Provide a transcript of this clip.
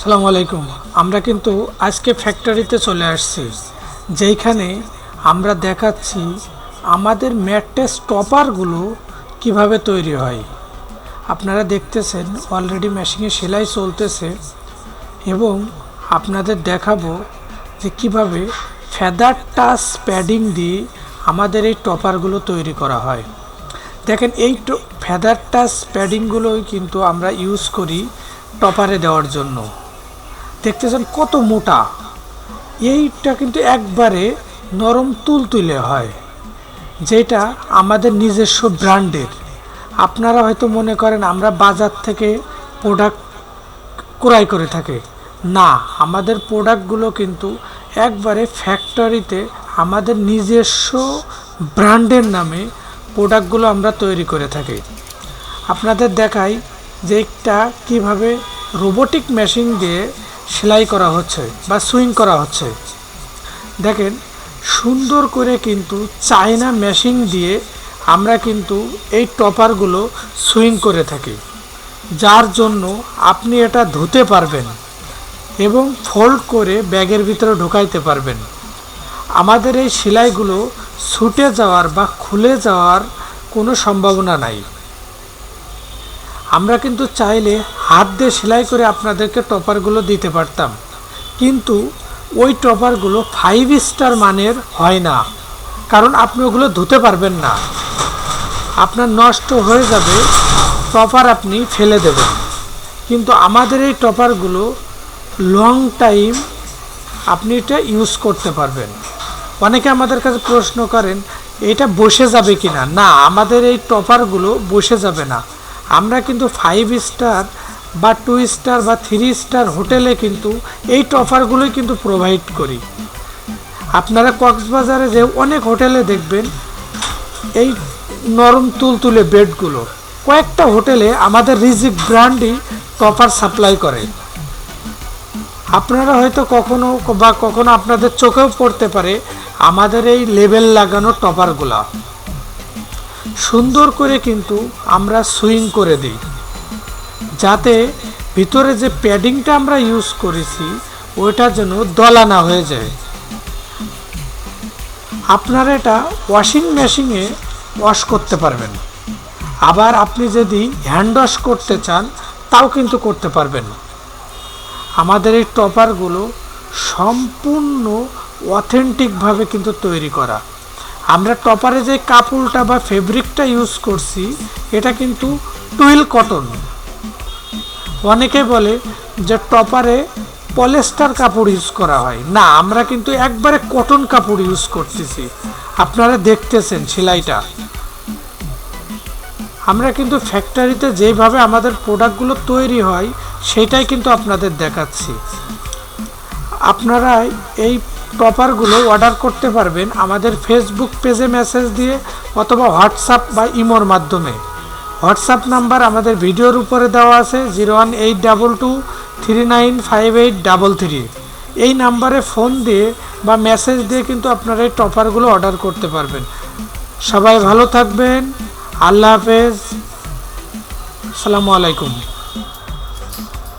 সালামু আলাইকুম। আমরা কিন্তু আজকে ফ্যাক্টরিতে চলে আসছি, যেইখানে আমরা দেখাচ্ছি আমাদের ম্যাট্রেস টপারগুলো কীভাবে তৈরি হয়। আপনারা দেখতেছেন অলরেডি মেশিনে সেলাই চলতেছে এবং আপনাদের দেখাবো যে কীভাবে ফেদার টাচ প্যাডিং দিয়ে আমাদের এই টপারগুলো তৈরি করা হয়। দেখেন, এই ফেদার টাচ প্যাডিংগুলোই কিন্তু আমরা ইউজ করি টপারে দেওয়ার জন্য। দেখতেছেন কত মোটা। এইটা কিন্তু একবারে নরম তুলতুলে হয়, যেটা আমাদের নিজস্ব ব্র্যান্ডের। আপনারা হয়তো মনে করেন আমরা বাজার থেকে প্রোডাক্ট ক্রয় করে থাকি। না, আমাদের প্রোডাক্টগুলো কিন্তু একবারে ফ্যাক্টরিতে আমাদের নিজস্ব ব্র্যান্ডের নামে প্রোডাক্টগুলো আমরা তৈরি করে থাকি। আপনাদের দেখাই যে একটা কীভাবে রোবোটিক মেশিন দিয়ে সেলাই করা হচ্ছে বা সুইং করা হচ্ছে। দেখেন, সুন্দর করে কিন্তু চায়না মেশিন দিয়ে আমরা কিন্তু এই টপারগুলো সুইং করে থাকি, যার জন্য আপনি এটা ধুতে পারবেন এবং ফোল্ড করে ব্যাগের ভিতরে ঢোকাইতে পারবেন। আমাদের এই সেলাইগুলো ছুটে যাওয়ার বা খুলে যাওয়ার কোনো সম্ভাবনা নাই। আমরা কিন্তু চাইলে হাত দিয়ে সেলাই করে আপনাদেরকে টপারগুলো দিতে পারতাম। কিন্তু ওই টপারগুলো ফাইভ স্টার মানের হয় না। কারণ আপনি ওগুলো ধুতে পারবেন না। আপনার নষ্ট হয়ে যাবে, টপার আপনি ফেলে দেবেন। কিন্তু আমাদের এই টপারগুলো লং টাইম আপনি এটা ইউজ করতে পারবেন। অনেকে আমাদের কাছে প্রশ্ন করেন, এটা বসে যাবে কি না না, আমাদের এই টপারগুলো বসে যাবে না। আমরা কিন্তু ফাইভ স্টার বা টু স্টার বা থ্রি স্টার হোটেলে কিন্তু এই টপারগুলোই কিন্তু প্রোভাইড করি। আপনারা কক্সবাজারে যে অনেক হোটেলে দেখবেন, এই নরম তুলতুলে বেডগুলো। কয়েকটা হোটেলে আমাদের রিজিক ব্র্যান্ডই টপার সাপ্লাই করে। আপনারা হয়তো কখনো বা কখনো আপনাদের চোখেও পড়তে পারে আমাদের এই লেবেল লাগানো টপারগুলা। সুন্দর করে কিন্তু আমরা সুইং করে দিই। যাতে ভিতরে যে প্যাডিংটা আমরা ইউজ করেছি ওইটা যেন দলা না হয়ে যায়। আপনারা এটা ওয়াশিং মেশিনে ওয়াশ করতে পারবেন। আবার আপনি যদি হ্যান্ড ওয়াশ করতে চান, তাও কিন্তু করতে পারবেন। আমাদের এই টপারগুলো সম্পূর্ণ অথেন্টিকভাবে কিন্তু তৈরি করা। আমরা টপারে যে কাপড়টা বা ফেব্রিকটা ইউজ করছি, এটা কিন্তু টুইল কটন। অনেকে বলে যে টপারে পলেস্টার কাপড় ইউজ করা হয়। না, আমরা কিন্তু একবারে কটন কাপড় ইউজ করতেছি। আপনারা দেখতেছেন সেলাইটা। আমরা কিন্তু ফ্যাক্টরিতে যেভাবে আমাদের প্রোডাক্টগুলো তৈরি হয়, সেটাই কিন্তু আপনাদের দেখাচ্ছি। আপনারা এই টপারগুলো অর্ডার করতে পারবেন আমাদের ফেসবুক পেজে মেসেজ দিয়ে অথবা হোয়াটসঅ্যাপ বা ইমোর মাধ্যমে। হোয়াটসঅ্যাপ নাম্বার আমাদের ভিডিওর উপরে দেওয়া আছে zero one eight double two three nine five eight double three এই নাম্বারে ফোন দিয়ে বা মেসেজ দিয়ে কিন্তু আপনারা এই টপারগুলো অর্ডার করতে পারবেন। সবাই ভালো থাকবেন। আল্লাহ হাফেজ। আসসালামু আলাইকুম।